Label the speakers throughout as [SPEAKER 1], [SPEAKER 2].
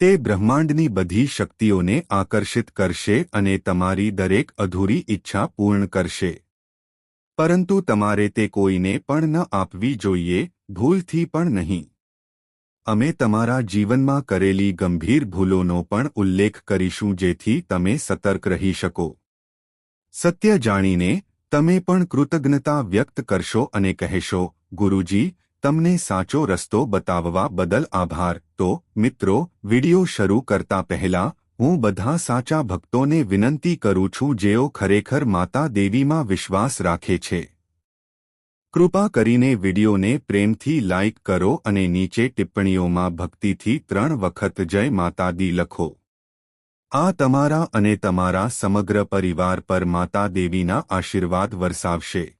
[SPEAKER 1] તે બ્રહ્માંડની બધી શક્તિઓને આકર્ષિત કરશે અને તમારી દરેક અધૂરી ઈચ્છા પૂર્ણ કરશે. પરંતુ તમારે તે કોઈને પણ ન આપવી જોઈએ, ભૂલથી પણ નહીં. અમે તમારા જીવનમાં કરેલી ગંભીર ભૂલોનો પણ ઉલ્લેખ કરીશું જેથી તમે સતર્ક રહી શકો. સત્ય જાણીને તમે પણ કૃતજ્ઞતા વ્યક્ત કરશો અને કહેશો, ગુરુજી તમને સાચો રસ્તો બતાવવા બદલ આભાર. તો, મિત્રો, વિડિયો શરૂ કરતા પહેલા, હું બધા સાચા ભક્તોને વિનંતી કરું છું જેઓ ખરેખર માતા દેવીમાં વિશ્વાસ રાખે છે. કૃપા કરીને વિડિયોને પ્રેમથી લાઇક કરો અને નીચે ટિપ્પણીઓમાં ભક્તિથી ત્રણ વખત જય માતા દી લખો. આ તમારા અને તમારા સમગ્ર પરિવાર પર માતા દેવીના આશીર્વાદ વરસાવશે.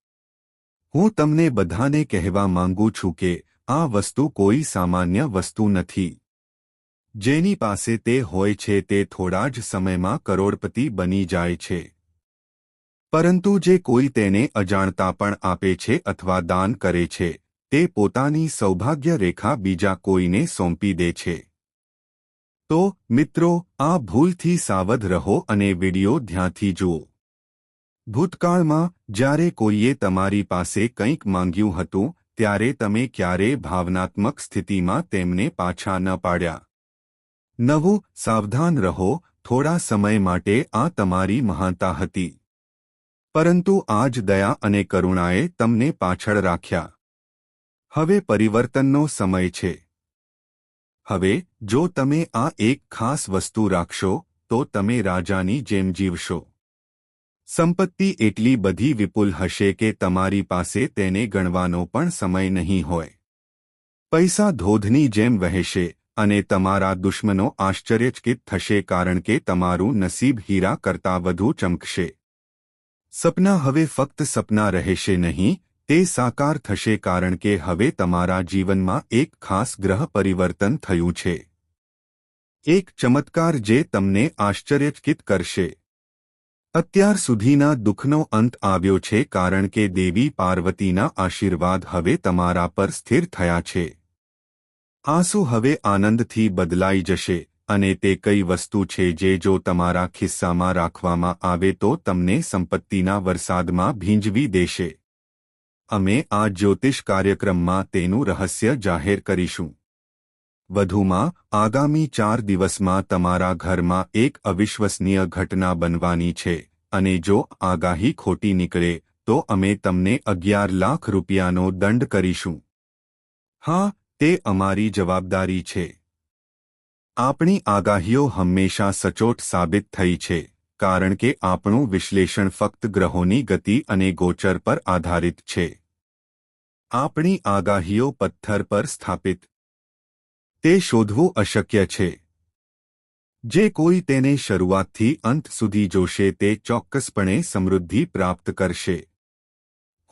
[SPEAKER 1] હું તમને બધાને કહેવા માંગુ છું કે આ વસ્તુ કોઈ સામાન્ય વસ્તુ નથી. જેની પાસે તે હોય છે તે થોડા જ સમયમાં કરોડપતિ બની જાય છે. પરંતુ જે કોઈ તેને અજાણતા પણ આપે છે અથવા દાન કરે છે, તે પોતાની સૌભાગ્ય રેખા બીજા કોઈને સોંપી દે છે. તો મિત્રો, આ ભૂલથી સાવધ રહો અને વિડિયો ધ્યાનથી જુઓ. ભૂતકાળમાં, જ્યારે કોઈએ તમારી પાસે કંઈક માંગ્યું હતું, ત્યારે તમે ક્યારે ભાવનાત્મક સ્થિતિમાં તેમને પાછા ન પાડ્યા. નવું સાવધાન રહો, થોડા સમય માટે આ તમારી મહાનતા હતી. પરંતુ આજ દયા અને કરુણાએ તમને પાછળ રાખ્યા. હવે પરિવર્તનનો સમય છે. હવે, જો તમે આ એક ખાસ વસ્તુ રાખશો, તો તમે રાજાની જેમ જીવશો. સંપત્તિ એટલી બધી વિપુલ હશે કે તમારી પાસે તેને ગણવાનો પણ સમય નહીં હોય. પૈસા ધોધની જેમ વહેશે અને તમારા દુશ્મનો આશ્ચર્યચકિત થશે કારણ કે તમારું નસીબ હીરા કરતાં વધુ ચમકશે. સપના હવે ફક્ત સપના રહેશે નહીં, તે સાકાર થશે કારણ કે હવે તમારા જીવનમાં એક ખાસ ગ્રહ પરિવર્તન થયું છે. એક ચમત્કાર જે તમને આશ્ચર્યચકિત કરશે. અત્યાર સુધીના દુઃખનો અંત આવ્યો છે કારણ કે દેવી પાર્વતીના આશીર્વાદ હવે તમારા પર સ્થિર થયા છે. આંસુ હવે આનંદથી બદલાઈ જશે અને તે કઈ વસ્તુ છે જે જો તમારા ખિસ્સામાં રાખવામાં આવે તો તમને સંપત્તિના વરસાદમાં ભીંજવી દેશે. અમે આ જ્યોતિષ કાર્યક્રમમાં તેનું રહસ્ય જાહેર કરીશું. વધુમાં, આગામી ચાર દિવસમાં તમારા ઘરમાં એક અવિશ્વસનીય ઘટના બનવાની છે. અને જો આગાહી ખોટી નીકળે, તો અમે તમને અગિયાર લાખ રૂપિયાનો દંડ કરીશું. હા, તે અમારી જવાબદારી છે. આપણી આગાહીઓ હંમેશા સચોટ સાબિત થઈ છે, કારણ કે આપણું વિશ્લેષણ ફક્ત ગ્રહોની ગતિ અને ગોચર પર આધારિત છે. આપણી આગાહીઓ પથ્થર પર સ્થાપિત. તે શોધવું અશક્ય છે. જે કોઈ તેને શરૂઆતથી અંત સુધી જોશે તે ચોક્કસપણે સમૃદ્ધિ પ્રાપ્ત કરશે.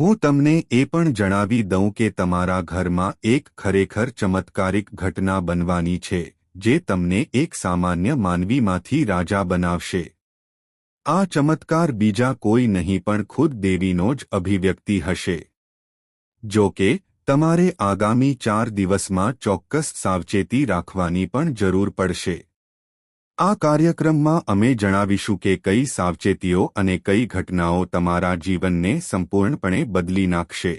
[SPEAKER 1] હું તમને એ પણ જણાવી દઉં કે તમારા ઘરમાં એક ખરેખર ચમત્કારિક ઘટના બનવાની છે, જે તમને એક સામાન્ય માનવીમાંથી રાજા બનાવશે. આ ચમત્કાર બીજા કોઈ નહીં પણ ખુદ દેવીનો જ અભિવ્યક્તિ હશે. જો કે, તમારે આગામી ચાર દિવસમાં ચોક્કસ સાવચેતી રાખવાની પણ જરૂર પડશે. આ કાર્યક્રમમાં અમે જણાવીશું કે કઈ સાવચેતીઓ અને કઈ ઘટનાઓ તમારા જીવનને સંપૂર્ણપણે બદલી નાખશે.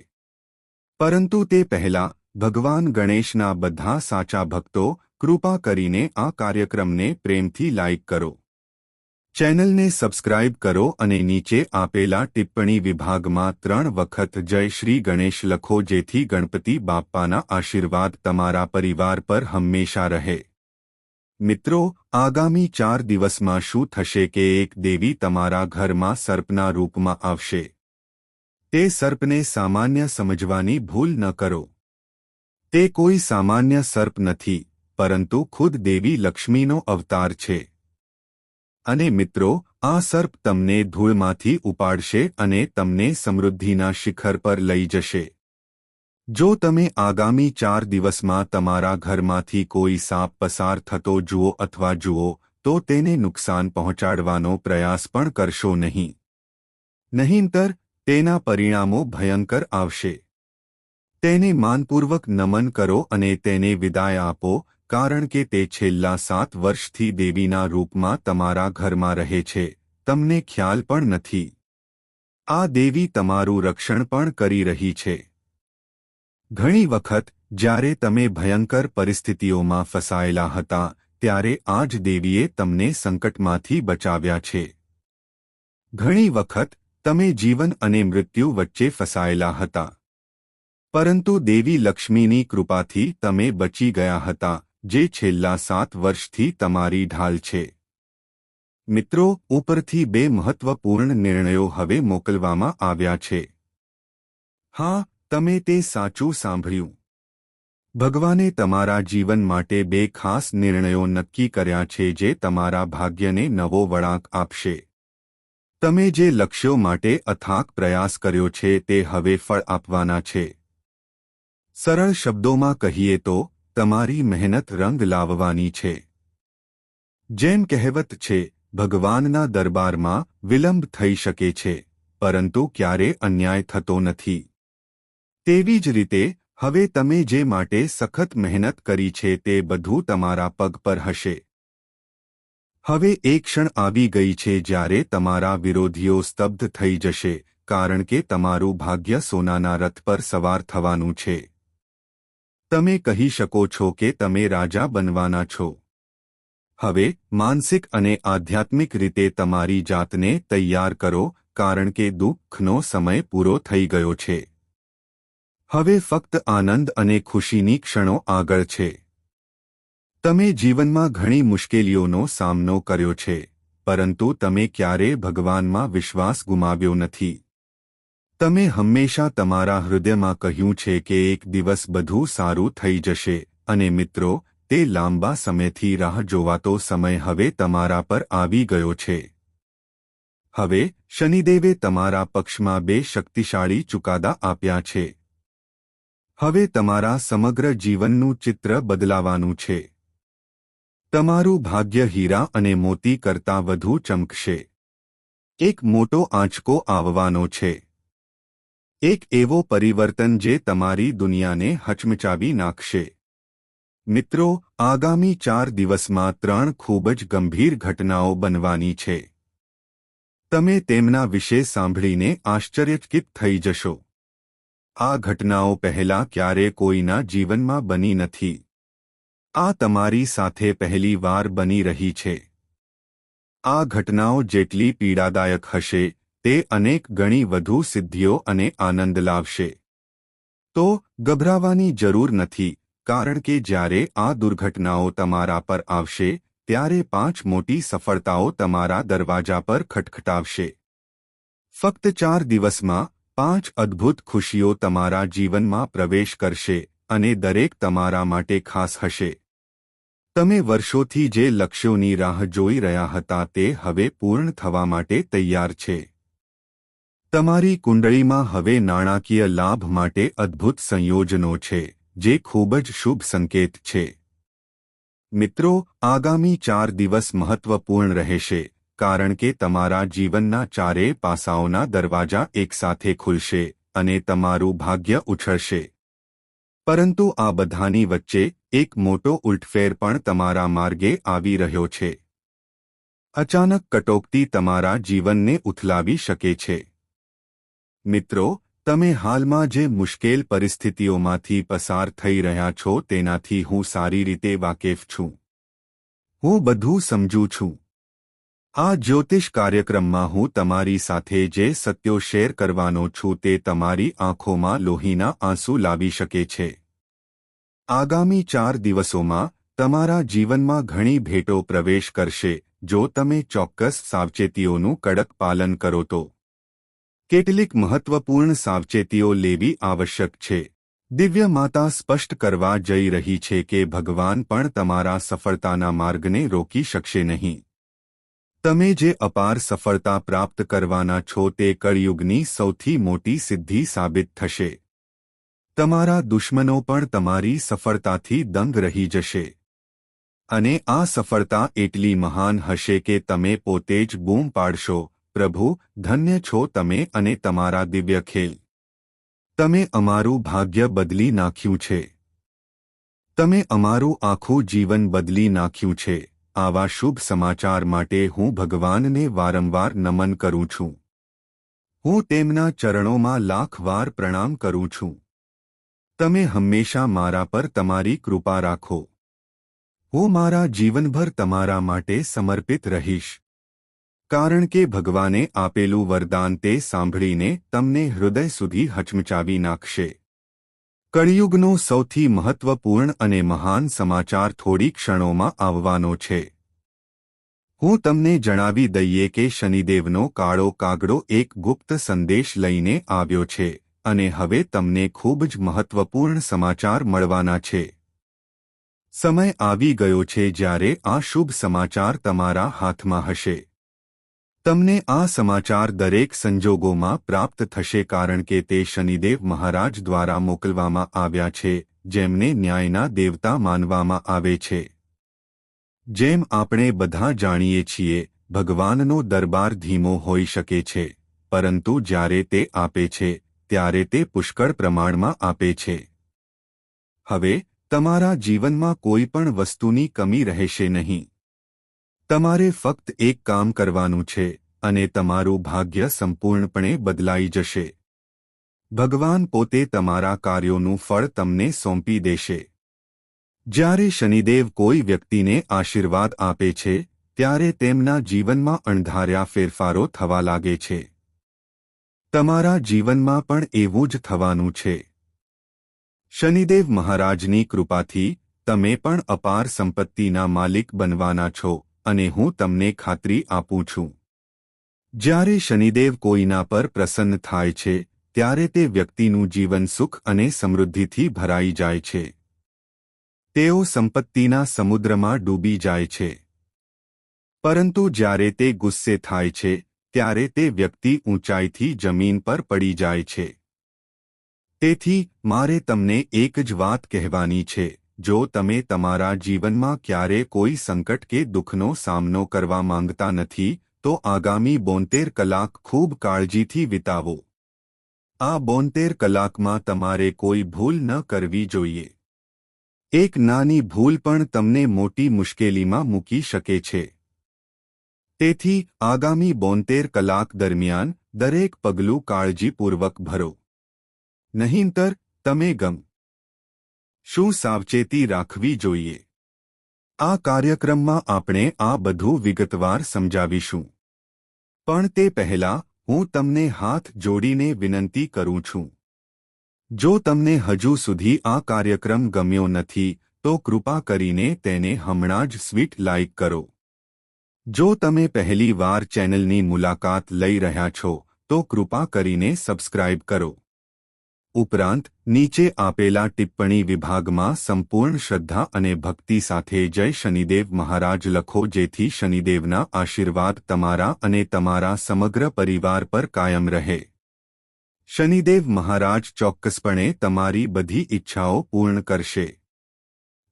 [SPEAKER 1] પરંતુ તે પહેલા, ભગવાન ગણેશના બધા સાચા ભક્તો, કૃપા કરીને આ કાર્યક્રમને પ્રેમથી લાઇક કરો. ચેનલને સબસ્ક્રાઇબ કરો અને નીચે આપેલા ટિપ્પણી વિભાગમાં ત્રણ વખત જય શ્રી ગણેશ લખો જેથી ગણપતિ બાપ્પાના આશીર્વાદ તમારા પરિવાર પર હંમેશા રહે. મિત્રો, આગામી ચાર દિવસમાં શું થશે કે એક દેવી તમારા ઘરમાં સર્પના રૂપમાં આવશે? તે સર્પને સામાન્ય સમજવાની ભૂલ ન કરો. તે કોઈ સામાન્ય સર્પ નથી, પરંતુ ખુદ દેવી લક્ષ્મીનો અવતાર છે. અને મિત્રો, આ સર્પ તમને ધૂળમાંથી ઉપાડશે અને તમને સમૃદ્ધિના શિખર પર લઈ જશે. જો તમે આગામી ચાર દિવસમાં તમારા ઘરમાંથી કોઈ સાપ પસાર થતો જુઓ અથવા જુઓ, તો તેને નુકસાન પહોંચાડવાનો પ્રયાસ પણ કરશો નહીં. નહીંતર, તેના પરિણામો ભયંકર આવશે. તેને માનપૂર્વક નમન કરો અને તેને વિદાય આપો, કારણ કે તે છેલ્લા સાત વર્ષથી દેવીના રૂપમાં તમારા ઘરમાં રહે છે. તમને ખ્યાલ પણ નથી. આ દેવી તમારું રક્ષણ પણ કરી રહી છે. ઘણી વખત, જ્યારે તમે ભયંકર પરિસ્થિતિઓમાં ફસાયેલા હતા, ત્યારે આ જ દેવીએ તમને સંકટમાંથી બચાવ્યા છે. ઘણી વખત, તમે જીવન અને મૃત્યુ વચ્ચે ફસાયેલા હતા. પરંતુ દેવી લક્ષ્મીની કૃપાથી તમે બચી ગયા હતા, જે છેલ્લા સાત વર્ષથી તમારી ઢાલ છે. મિત્રો, ઉપરથી બે મહત્વપૂર્ણ નિર્ણયો હવે મોકલવામાં આવ્યા છે. હા તમે તે સાચું સાંભળ્યું. ભગવાને તમારા જીવન માટે બે ખાસ નિર્ણયો નક્કી કર્યા છે જે તમારા ભાગ્યને નવો વળાંક આપશે. તમે જે લક્ષ્યો માટે અથાક પ્રયાસ કર્યો છે તે હવે ફળ આપવાના છે. સરળ શબ્દોમાં કહીએ તો, તમારી મહેનત રંગ લાવવાની છે. જેમ કહેવત છે, ભગવાનના દરબારમાં વિલંબ થઈ શકે છે, પરંતુ ક્યારે અન્યાય થતો નથી. તેવી જ રીતે, હવે તમે જે માટે સખત મહેનત કરી છે તે બધું તમારા પગ પર હશે. હવે એક ક્ષણ આવી ગઈ છે જ્યારે તમારા વિરોધીઓ સ્તબ્ધ થઈ જશે, કારણ કે તમારું ભાગ્ય સોનાના રથ પર સવાર થવાનું છે. તમે કહી શકો છો કે તમે રાજા બનવાના છો. હવે, માનસિક અને આધ્યાત્મિક રીતે તમારી જાતને તૈયાર કરો, કારણ કે દુઃખનો સમય પૂરો થઈ ગયો છે. હવે ફક્ત આનંદ અને ખુશીની ક્ષણો આગળ છે. તમે જીવનમાં ઘણી મુશ્કેલીઓનો સામનો કર્યો છે, પરંતુ તમે ક્યારે ભગવાનમાં વિશ્વાસ ગુમાવ્યો નથી. તમે હંમેશા તમારા હૃદયમાં કહ્યું છે કે એક દિવસ બધું સારું થઈ જશે, અને મિત્રો, તે લાંબા સમયથી રાહ જોવાતો સમય હવે તમારા પર આવી ગયો છે. હવે, શનિદેવે તમારા પક્ષમાં બે શક્તિશાળી ચુકાદા આપ્યા છે. હવે તમારા સમગ્ર જીવનનું ચિત્ર બદલાવાનું છે. તમારું ભાગ્ય હીરા અને મોતી કરતાં વધુ ચમકશે. એક મોટો આંચકો આવવાનો છે. એક એવો પરિવર્તન જે તમારી દુનિયાને હચમચાવી નાખશે. મિત્રો, આગામી ચાર દિવસમાં ત્રણ ખૂબ જ ગંભીર ઘટનાઓ બનવાની છે. તમે તેમના વિશે સાંભળીને આશ્ચર્યચકિત થઈ જશો. આ ઘટનાઓ પહેલા ક્યારે કોઈના જીવનમાં બની નથી. આ તમારી સાથે પહેલી વાર બની રહી છે. આ ઘટનાઓ જેટલી પીડાદાયક હશે, તે અનેક ગણી વધુ સિદ્ધિઓ અને આનંદ લાવશે. તો, ગભરાવાની જરૂર નથી, કારણ કે જ્યારે આ દુર્ઘટનાઓ તમારા પર આવશે, ત્યારે પાંચ મોટી સફળતાઓ તમારા દરવાજા પર ખટખટાવશે. ફક્ત ચાર દિવસમાં પાંચ અદ્ભુત ખુશીઓ તમારા જીવનમાં પ્રવેશ કરશે અને દરેક તમારા માટે ખાસ હશે. તમે વર્ષોથી જે લક્ષ્યોની રાહ જોઈ રહ્યા હતા તે હવે પૂર્ણ થવા માટે તૈયાર છે. તમારી કુંડળીમાં હવે નાણાકીય લાભ માટે અદ્ભુત સંયોજનો છે, જે ખૂબ જ શુભ સંકેત છે. મિત્રો, આગામી ચાર દિવસ મહત્વપૂર્ણ રહેશે. કારણ કે તમારા જીવનના ચારેય પાસાઓના દરવાજા એકસાથે ખુલશે અને તમારું ભાગ્ય ઉછળશે. પરંતુ આ બધાની વચ્ચે એક મોટો ઉલટફેર પણ તમારા માર્ગે આવી રહ્યો છે. અચાનક કટોકટી તમારા જીવનને ઉથલાવી શકે છે. મિત્રો, તમે હાલમાં જે મુશ્કેલ પરિસ્થિતિઓમાંથી પસાર થઈ રહ્યા છો તેનાથી હું સારી રીતે વાકેફ છું. હું બધું સમજું છું. આ જ્યોતિષ કાર્યક્રમમાં હું તમારી સાથે જે સત્યો શેર કરવાનો છું તે તમારી આંખોમાં લોહીના આંસુ લાવી શકે છે. આગામી ચાર દિવસોમાં તમારા જીવનમાં ઘણી ભેટો પ્રવેશ કરશે, જો તમે ચોક્કસ સાવચેતીઓનું કડક પાલન કરો તો. કેટલીક મહત્વપૂર્ણ સાવચેતીઓ લેવી આવશ્યક છે. દિવ્ય માતા સ્પષ્ટ કરવા જઈ રહી છે કે ભગવાન પણ તમારા સફળતાના માર્ગને રોકી શકશે નહીં. તમે જે અપાર સફળતા પ્રાપ્ત કરવાના છો તે કળયુગની સૌથી મોટી સિદ્ધિ સાબિત થશે. તમારા દુશ્મનો પણ તમારી સફળતાથી દંગ રહી જશે. અને આ સફળતા એટલી મહાન હશે કે તમે પોતે જ બૂમ પાડશો, પ્રભુ, ધન્ય છો તમે અને તમારા દિવ્ય ખેલ. તમે અમારું ભાગ્ય બદલી નાખ્યું છે. તમે અમારું આખું જીવન બદલી નાખ્યું છે. આવા શુભ સમાચાર માટે હું ભગવાનને વારંવાર નમન કરું છું. હું તેમના ચરણોમાં લાખ વાર પ્રણામ કરું છું. તમે હંમેશા મારા પર તમારી કૃપા રાખો. હું મારા જીવનભર તમારા માટે સમર્પિત રહીશ. કારણ કે ભગવાને આપેલું વરદાન તે સાંભળીને તમને હૃદય સુધી હચમચાવી નાખશે. કળિયુગનો સૌથી મહત્વપૂર્ણ અને મહાન સમાચાર થોડી ક્ષણોમાં આવવાનો છે. હું તમને જણાવી દઈએ કે શનિદેવનો કાળો કાગડો એક ગુપ્ત સંદેશ લઈને આવ્યો છે અને હવે તમને ખૂબ જ મહત્વપૂર્ણ સમાચાર મળવાના છે. સમય આવી ગયો છે જ્યારે આ શુભ સમાચાર તમારા હાથમાં હશે. તમને આ સમાચાર દરેક સંજોગોમાં પ્રાપ્ત થશે કારણ કે તે શનિદેવ મહારાજ દ્વારા મોકલવામાં આવ્યા છે, જેમને ન્યાયના દેવતા માનવામાં આવે છે. જેમ આપણે બધા જાણીએ છીએ, ભગવાનનો દરબાર ધીમો હોઈ શકે છે, પરંતુ જ્યારે તે આપે છે, ત્યારે તે પુષ્કળ પ્રમાણમાં આપે છે. હવે, તમારા જીવનમાં કોઈ પણ વસ્તુની કમી રહેશે નહીં. તમારે ફક્ત એક કામ કરવાનું છે અને તમારું ભાગ્ય સંપૂર્ણપણે બદલાઈ જશે. ભગવાન પોતે તમારા કાર્યોનું ફળ તમને સોંપી દેશે. જ્યારે શનિદેવ કોઈ વ્યક્તિને આશીર્વાદ આપે છે, ત્યારે તેમના જીવનમાં અણધાર્યા ફેરફારો થવા લાગે છે. તમારા જીવનમાં પણ એવું જ થવાનું છે. શનિદેવ મહારાજની કૃપાથી તમે પણ અપાર સંપત્તિના માલિક બનવાના છો. અને હું તમને ખાતરી આપું છું. જ્યારે શનિદેવ કોઈના પર પ્રસન્ન થાય છે, ત્યારે તે વ્યક્તિનું જીવન સુખ અને સમૃદ્ધિથી ભરાઈ જાય છે. તેઓ સંપત્તિના સમુદ્રમાં ડૂબી જાય છે. પરંતુ જ્યારે તે ગુસ્સે થાય છે, ત્યારે તે વ્યક્તિ ઊંચાઈથી જમીન પર પડી જાય છે. તેથી, મારે તમને એક જ વાત કહેવાની છે. જો તમે તમારા જીવનમાં ક્યારે કોઈ સંકટ કે દુઃખનો સામનો કરવા માંગતા નથી તો આગામી બોતેર કલાક ખૂબ કાળજીથી વિતાવો આ બોતેર કલાકમાં તમારે કોઈ ભૂલ ન કરવી જોઈએ એક નાની ભૂલ પણ તમને મોટી મુશ્કેલીમાં મૂકી શકે છે તેથી આગામી બોતેર કલાક દરમિયાન દરેક પગલું કાળજીપૂર્વક ભરો નહીંતર તમે ગમ શું સાવચેતી રાખવી જોઈએ? આ કાર્યક્રમમાં આપણે આ બધું વિગતવાર સમજાવીશું. પણ તે પહેલાં હું તમને હાથ જોડીને વિનંતી કરું છું. જો તમને હજુ સુધી આ કાર્યક્રમ ગમ્યો નથી, તો કૃપા કરીને તેને હમણાં જ સ્વીટ લાઇક કરો. જો તમે પહેલી વાર ચેનલની મુલાકાત લઈ રહ્યા છો, તો કૃપા કરીને સબસ્ક્રાઇબ કરો. ઉપરાંત, નીચે આપેલા ટિપ્પણી વિભાગમાં સંપૂર્ણ શ્રદ્ધા અને ભક્તિ સાથે જય શનિદેવ મહારાજ લખો જેથી શનિદેવના આશીર્વાદ તમારા અને તમારા સમગ્ર પરિવાર પર કાયમ રહે. શનિદેવ મહારાજ ચોક્કસપણે તમારી બધી ઈચ્છાઓ પૂર્ણ કરશે.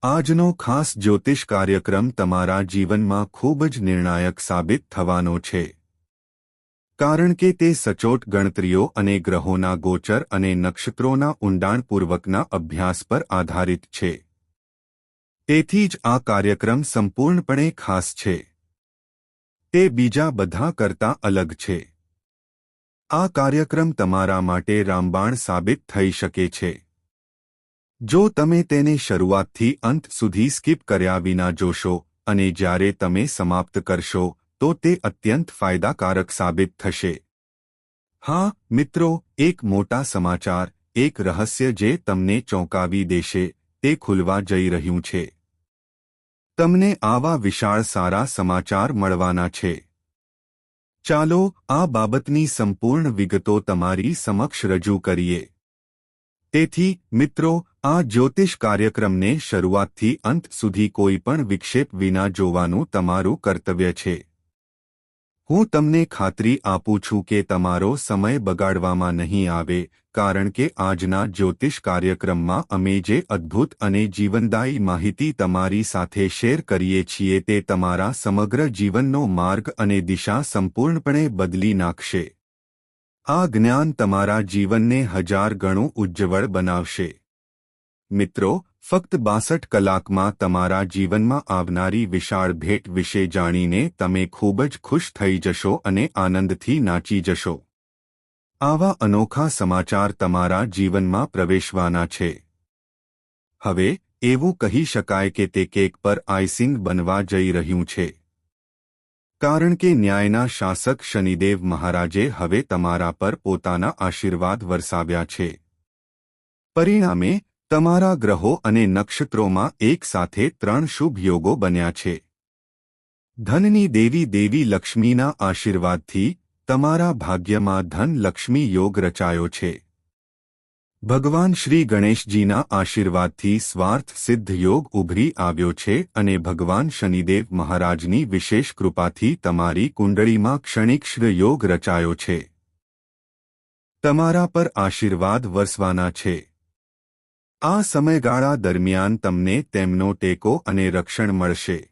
[SPEAKER 1] આજનો ખાસ જ્યોતિષ કાર્યક્રમ તમારા જીવનમાં ખૂબ જ નિર્ણાયક સાબિત થવાનો છે. કારણ કે તે સચોટ ગણતરીઓ અને ગ્રહોના ગોચર અને નક્ષત્રોના ઊંડાણપૂર્વકના અભ્યાસ પર આધારિત છે. તેથી જ આ કાર્યક્રમ સંપૂર્ણપણે ખાસ છે. તે બીજા બધા કરતાં અલગ છે. આ કાર્યક્રમ તમારા માટે રામબાણ સાબિત થઈ શકે છે. જો તમે તેને શરૂઆતથી અંત સુધી સ્કીપ કર્યા વિના જોશો અને જ્યારે તમે સમાપ્ત કરશો તો તે અત્યંત ફાયદાકારક સાબિત થશે. હા, મિત્રો, એક મોટા સમાચાર, એક રહસ્ય જે તમને ચોંકાવી દેશે, તે ખુલવા જઈ રહ્યું છે. તમને આવા વિશાળ સારા સમાચાર મળવાના છે. ચાલો, આ બાબતની સંપૂર્ણ વિગતો તમારી સમક્ષ રજૂ કરીએ. તેથી, મિત્રો, આ જ્યોતિષ કાર્યક્રમને શરૂઆતથી અંત સુધી કોઈ પણ વિક્ષેપ વિના જોવાનું તમારું કર્તવ્ય છે. હું તમને ખાતરી આપું છું કે તમારો સમય બગાડવામાં નહીં આવે, કારણ કે આજના જ્યોતિષ કાર્યક્રમમાં અમે જે અદ્ભુત અને જીવનદાયી માહિતી તમારી સાથે શેર કરીએ છીએ તે તમારા સમગ્ર જીવનનો માર્ગ અને દિશા સંપૂર્ણપણે બદલી નાખશે. આ જ્ઞાન તમારા જીવનને હજાર ગણું ઉજ્જવળ બનાવશે. મિત્રો ફક્ત બાસઠ કલાકમાં તમારા જીવનમાં આવનારી વિશાળ ભેટ વિશે જાણીને તમે ખૂબ જ ખુશ થઈ જશો અને આનંદથી નાચી જશો. આવા અનોખા સમાચાર તમારા જીવનમાં પ્રવેશવાના છે. હવે, એવું કહી શકાય કે તે કેક પર આઈસિંગ બનવા જઈ રહ્યું છે. કારણ કે ન્યાયના શાસક શનિદેવ મહારાજે હવે તમારા પર પોતાના આશીર્વાદ વરસાવ્યા છે. પરિણામે તમારા ગ્રહો અને નક્ષત્રોમાં એક સાથે ત્રણ શુભ યોગો બન્યા છે. ધનની દેવી દેવી લક્ષ્મીના આશીર્વાદથી તમારા ભાગ્યમાં ધન લક્ષ્મી યોગ રચાયો છે. ભગવાન શ્રી ગણેશજીના આશીર્વાદથી સ્વાર્થ સિદ્ધ યોગ ઉભરી આવ્યો છે અને ભગવાન શનિદેવ મહારાજની વિશેષ કૃપાથી તમારી કુંડળીમાં ક્ષણિક્ષ્ર યોગ રચાયો છે. તમારા પર આશીર્વાદ વરસવાના છે. આ સમયગાળા દરમિયાન તમને તેમનો ટેકો અને રક્ષણ મળશે.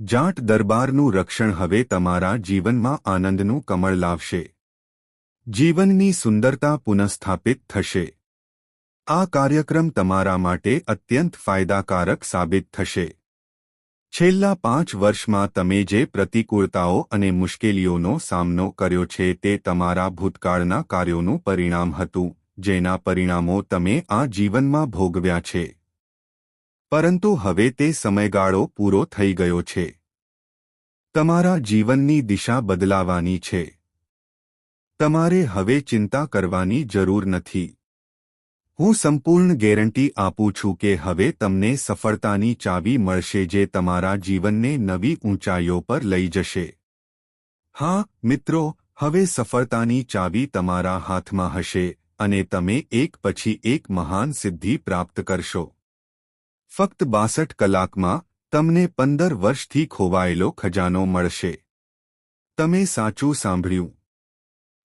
[SPEAKER 1] જાટ દરબારનું રક્ષણ હવે તમારા જીવનમાં આનંદનું કમળ લાવશે. જીવનની સુંદરતા પુનઃસ્થાપિત થશે. આ કાર્યક્રમ તમારા માટે અત્યંત ફાયદાકારક સાબિત થશે. છેલ્લા પાંચ વર્ષમાં તમે જે પ્રતિકૂળતાઓ અને મુશ્કેલીઓનો સામનો કર્યો છે તે તમારા ભૂતકાળના કાર્યોનું પરિણામ હતું. જેના પરિણામો તમે આ જીવનમાં ભોગવ્યા છે. પરંતુ હવે તે સમયગાળો પૂરો થઈ ગયો છે. તમારા જીવનની દિશા બદલાવાની છે. તમારે હવે ચિંતા કરવાની જરૂર નથી. હું સંપૂર્ણ ગેરંટી આપું છું કે હવે તમને સફળતાની ચાવી મળશે જે તમારા જીવનને નવી ઊંચાઈઓ પર લઈ જશે. હા, મિત્રો, હવે સફળતાની ચાવી તમારા હાથમાં હશે. અને તમે એક પછી એક મહાન સિદ્ધિ પ્રાપ્ત કરશો. ફક્ત બાસઠ કલાકમાં તમને પંદર વર્ષથી ખોવાયેલો ખજાનો મળશે. તમે સાચું સાંભળ્યું.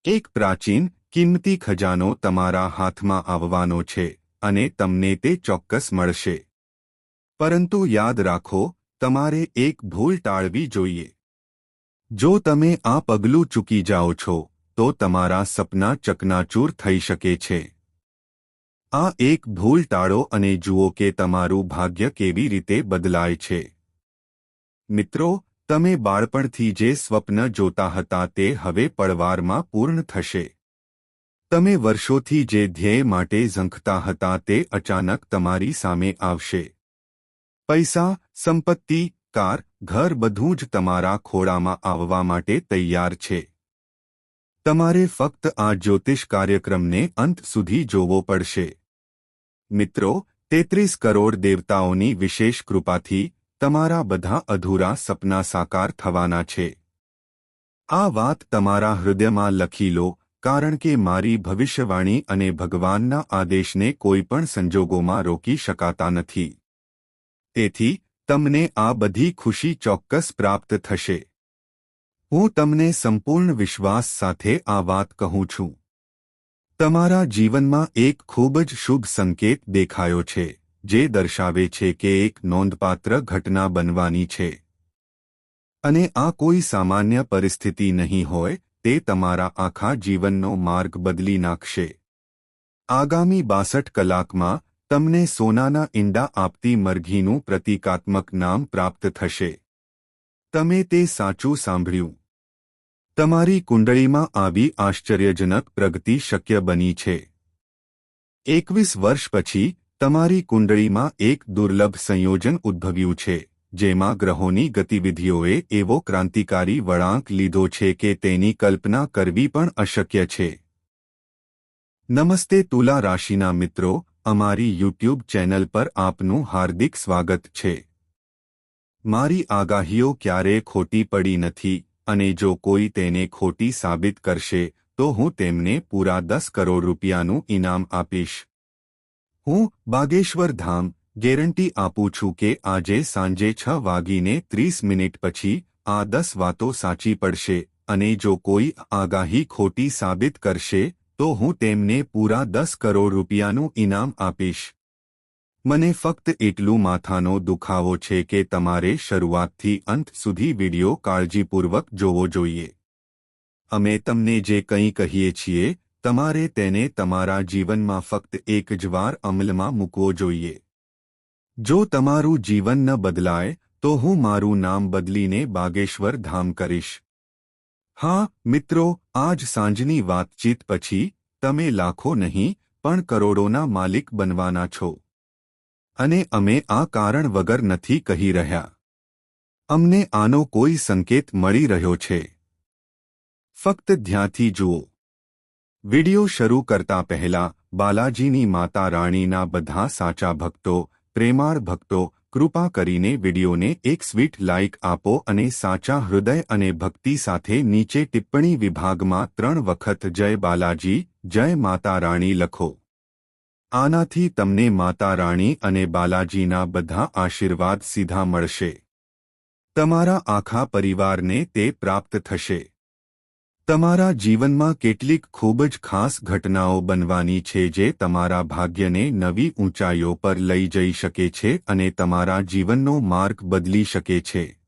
[SPEAKER 1] એક પ્રાચીન, કિંમતી ખજાનો તમારા હાથમાં આવવાનો છે અને તમને તે ચોક્કસ મળશે. પરંતુ યાદ રાખો, તમારે એક ભૂલ ટાળવી જોઈએ. જો તમે આ પગલું ચૂકી જાઓ છો તો તમારા સપના ચકનાચૂર થઈ શકે છે. આ એક ભૂલ ટાળો અને જુઓ કે તમારું ભાગ્ય કેવી રીતે બદલાય છે. મિત્રો, તમે બાળપણથી જે સ્વપ્ન જોતા હતા તે હવે પડવારમાં પૂર્ણ થશે. તમે વર્ષોથી જે ધ્યેય માટે ઝંખતા હતા તે અચાનક તમારી સામે આવશે. પૈસા, સંપત્તિ, કાર, ઘર બધું જ તમારા ખોળામાં આવવા માટે તૈયાર છે. તમારે ફક્ત આ જ્યોતિષ કાર્યક્રમને અંત સુધી જોવો પડશે. મિત્રો, તેત્રીસ કરોડ દેવતાઓની વિશેષ કૃપાથી તમારા બધા અધૂરા સપના સાકાર થવાના છે. આ વાત તમારા હૃદયમાં લખી લો, કારણ કે મારી ભવિષ્યવાણી અને ભગવાનના આદેશને કોઈપણ સંજોગોમાં રોકી શકાતા નથી. તેથી, તમને આ બધી ખુશી ચોક્કસ પ્રાપ્ત થશે. હું તમને સંપૂર્ણ વિશ્વાસ સાથે આ વાત કહું છું. તમારા જીવનમાં એક ખૂબ જ શુભ સંકેત દેખાયો છે, જે દર્શાવે છે કે એક નોંધપાત્ર ઘટના બનવાની છે. અને આ કોઈ સામાન્ય પરિસ્થિતિ નહીં હોય, તે તમારા આખા જીવનનો માર્ગ બદલી નાખશે. આગામી બાસઠ કલાકમાં તમને સોનાના ઈંડા આપતી મરઘીનું પ્રતિકાત્મક નામ પ્રાપ્ત થશે. તમે તે સાચું સાંભળ્યું. તમારી કુંડળીમાં આવી આશ્ચર્યજનક પ્રગતિ શક્ય બની છે. એકવીસ વર્ષ પછી, તમારી કુંડળીમાં એક દુર્લભ સંયોજન ઉદ્ભવ્યું છે, જેમાં ગ્રહોની ગતિવિધિઓએ એવો ક્રાંતિકારી વળાંક લીધો છે કે તેની કલ્પના કરવી પણ અશક્ય છે. નમસ્તે તુલા રાશિના મિત્રો, અમારી યુટ્યુબ ચેનલ પર આપનું હાર્દિક સ્વાગત છે. મારી આગાહીઓ ક્યારેય ખોટી પડી નથી અને જો કોઈ તેને ખોટી સાબિત કરશે, તો હું તેમને પૂરા દસ કરોડ રૂપિયાનું ઇનામ આપીશ. હું બાગેશ્વર ધામ ગેરંટી આપું છું કે આજે સાંજે છ વાગીને ત્રીસ મિનિટ પછી આ દસ વાતો સાચી પડશે અને જો કોઈ આગાહી ખોટી સાબિત કરશે, તો હું તેમને પૂરા દસ કરોડ રૂપિયાનું ઇનામ આપીશ. મને ફક્ત એટલું માથાનો દુખાવો છે કે તમારે શરૂઆતથી અંત સુધી વિડિયો કાળજીપૂર્વક જોવો જોઈએ. અમે તમને જે કંઈ કહીએ છીએ, તમારે તેને તમારા જીવનમાં ફક્ત એક જ વાર અમલમાં મૂકવો જોઈએ. જો તમારું જીવન ન બદલાય, તો હું મારું નામ બદલીને બાગેશ્વર ધામ કરીશ. હા, મિત્રો, આજ સાંજની વાતચીત પછી તમે લાખો નહીં, પણ કરોડોના માલિક બનવાના છો. અને અમે આ કારણ વગર નથી કહી રહ્યા. અમને આનો કોઈ સંકેત મળી રહ્યો છે. ફક્ત ધ્યાનથી જુઓ. વિડિયો શરૂ કરતા પહેલા બાલાજીની માતા રાણીના બધા સાચા ભક્તો, પ્રેમાળ ભક્તો, કૃપા કરીને વિડિયોને એક સ્વીટ લાઇક આપો અને સાચા હૃદય અને ભક્તિ સાથે નીચે ટિપ્પણી વિભાગમાં ત્રણ વખત જય બાલાજી, જય માતા રાણી લખો. આનાથી તમને માતા રાણી અને બાલાજીના બધા આશીર્વાદ સીધા મળશે. તમારા આખા પરિવારને તે પ્રાપ્ત થશે. તમારા જીવનમાં કેટલીક ખૂબ જ ખાસ ઘટનાઓ બનવાની છે જે તમારા ભાગ્યને નવી ઊંચાઈઓ પર લઈ જઈ શકે છે અને તમારા જીવનનો માર્ગ બદલી શકે છે.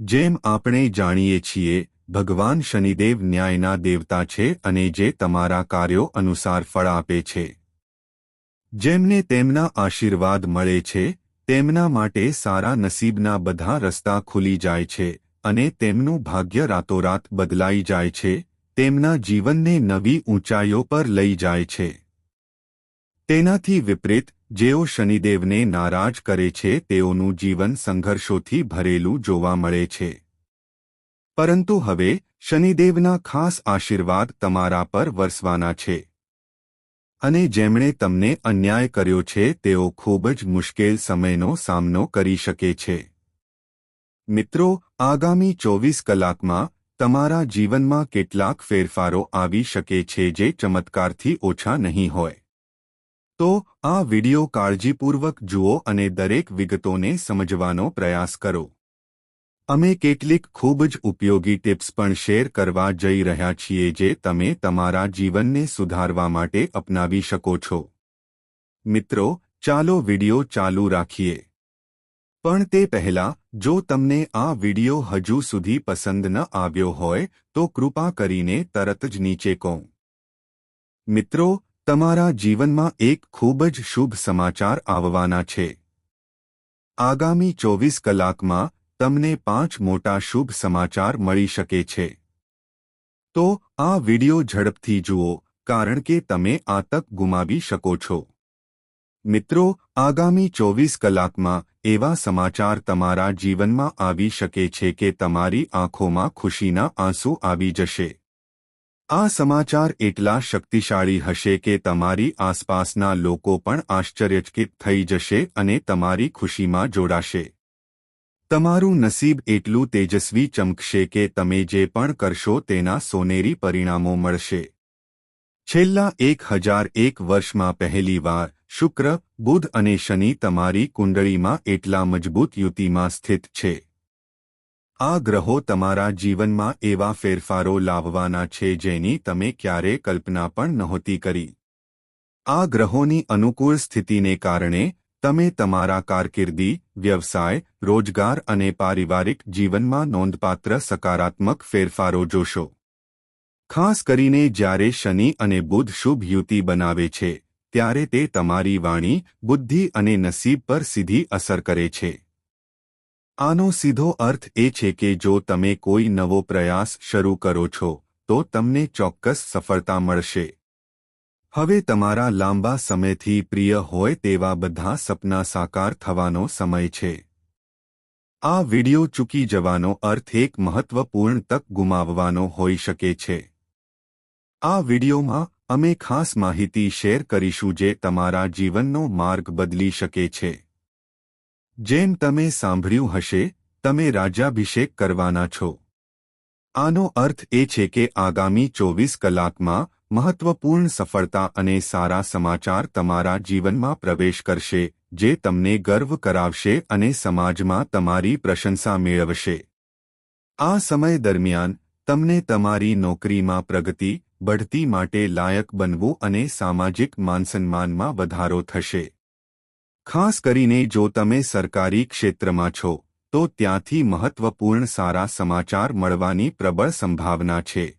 [SPEAKER 1] જેમ આપણે જાણીએ છીએ, ભગવાન શનિદેવ ન્યાયના દેવતા છે અને જે તમારા કાર્યો અનુસાર ફળ આપે છે. જેમને તેમના આશીર્વાદ મળે છે, તેમના માટે સારા નસીબના બધા રસ્તા ખુલી જાય છે અને તેમનું ભાગ્ય રાતોરાત બદલાઈ જાય છે, તેમના જીવનને નવી ઊંચાઈઓ પર લઈ જાય છે. તેનાથી વિપરીત, જેઓ શનિદેવને નારાજ કરે છે, તેઓનું જીવન સંઘર્ષોથી ભરેલું જોવા મળે છે. પરંતુ હવે, શનિદેવના ખાસ આશીર્વાદ તમારા પર વરસવાના છે. અને જેમણે તમને અન્યાય કર્યો છે, તેઓ ખૂબ જ મુશ્કેલ સમયનો સામનો કરી શકે છે. મિત્રો, આગામી ચોવીસ કલાકમાં તમારા જીવનમાં કેટલાક ફેરફારો આવી શકે છે જે ચમત્કારથી ઓછા નહીં હોય. તો, આ વિડિયો કાળજીપૂર્વક જુઓ અને દરેક વિગતોને સમજવાનો પ્રયાસ કરો. અમે કેટલીક ખૂબ જ ઉપયોગી ટિપ્સ પણ શેર કરવા જઈ રહ્યા છીએ જે તમે તમારા જીવનને સુધારવા માટે અપનાવી શકો છો. મિત્રો, ચાલો વિડિયો ચાલુ રાખીએ. પણ તે પહેલાં, જો તમને આ વિડિયો હજુ સુધી પસંદ ન આવ્યો હોય, તો કૃપા કરીને તરત જ નીચે કહો. મિત્રો, તમારા જીવનમાં એક ખૂબ જ શુભ સમાચાર આવવાના છે. આગામી ચોવીસ કલાકમાં તમને પાંચ મોટા શુભ સમાચાર મળી શકે છે. તો, આ વિડિયો ઝડપથી જુઓ, કારણ કે તમે આ તક ગુમાવી શકો છો. મિત્રો, આગામી ચોવીસ કલાકમાં એવા સમાચાર તમારા જીવનમાં આવી શકે છે કે તમારી આંખોમાં ખુશીના આંસુ આવી જશે. આ સમાચાર એટલા શક્તિશાળી હશે કે તમારી આસપાસના લોકો પણ આશ્ચર્યચકિત થઈ જશે અને તમારી ખુશીમાં જોડાશે. તમારું નસીબ એટલું તેજસ્વી ચમકશે કે તમે જે પણ કરશો તેના સોનેરી પરિણામો મળશે. છેલ્લા એક હજાર એક વર્ષમાં પહેલીવાર શુક્ર, બુધ અને શનિ તમારી કુંડળીમાં એટલા મજબૂત યુતિમાં સ્થિત છે. આ ગ્રહો તમારા જીવનમાં એવા ફેરફારો લાવવાના છે જેની તમે ક્યારે કલ્પના પણ નહોતી કરી. આ ગ્રહોની અનુકૂળ સ્થિતિને કારણે તમે તમારા કારકિર્દી, વ્યવસાય, રોજગાર અને પારિવારિક જીવનમાં નોંધપાત્ર સકારાત્મક ફેરફારો જોશો. ખાસ કરીને જ્યારે શનિ અને બુધ શુભ યુતિ બનાવે છે, ત્યારે તે તમારી વાણી, બુદ્ધિ અને નસીબ પર સીધી અસર કરે છે. આનો સીધો અર્થ એ છે કે જો તમે કોઈ નવો પ્રયાસ શરૂ કરો છો, તો તમને ચોક્કસ સફળતા મળશે. હવે તમારા લાંબા સમયથી પ્રિય હોય તેવા બધા સપના સાકાર થવાનો સમય છે. આ વિડિયો ચૂકી જવાનો અર્થ એક મહત્વપૂર્ણ તક ગુમાવવાનો હોઈ શકે છે. આ વિડિયોમાં અમે ખાસ માહિતી શેર કરીશું જે તમારા જીવનનો માર્ગ બદલી શકે છે. જેમ તમે સાંભળ્યું હશે, તમે રાજ્યાભિષેક કરવાના છો. આનો અર્થ એ છે કે આગામી ચોવીસ કલાકમાં મહત્વપૂર્ણ સફળતા અને સારા સમાચાર તમારા જીવનમાં પ્રવેશ કરશે, જે તમને ગર્વ કરાવશે અને સમાજમાં તમારી પ્રશંસા મેળવશે. આ સમય દરમિયાન, તમને તમારી નોકરીમાં પ્રગતિ, બઢતી માટે લાયક બનવું અને સામાજિક માનસન્માનમાં વધારો થશે. ખાસ કરીને જો તમે સરકારી ક્ષેત્રમાં છો, તો ત્યાંથી મહત્વપૂર્ણ સારા સમાચાર મળવાની પ્રબળ સંભાવના છે.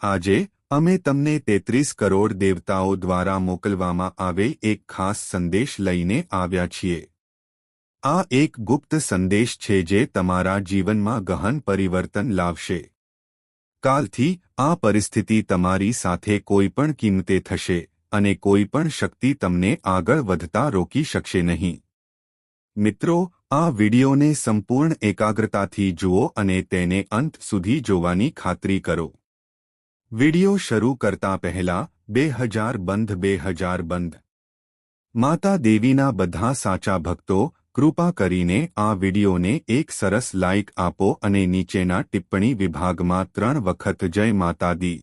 [SPEAKER 1] આજે અમે તમને તેત્રીસ કરોડ દેવતાઓ દ્વારા મોકલવામાં આવેલ એક ખાસ સંદેશ લઈને આવ્યા છીએ. આ એક ગુપ્ત સંદેશ છે જે તમારા જીવનમાં ગહન પરિવર્તન લાવશે. કાલથી આ પરિસ્થિતિ તમારી સાથે કોઈપણ કિંમતે થશે અને કોઈ પણ શક્તિ તમને આગળ વધતા રોકી શકશે નહીં. મિત્રો, આ વિડિયોને સંપૂર્ણ એકાગ્રતાથી જુઓ અને તેને અંત સુધી જોવાની ખાતરી કરો. વિડિયો શરૂ કરતા પહેલા બે હજાર બંધ, બે હજાર બંધ. માતા દેવીના બધા સાચા ભક્તો, કૃપા કરીને આ વિડિયોને એક સરસ લાઇક આપો અને નીચેના ટિપ્પણી વિભાગમાં ત્રણ વખત જય માતા દી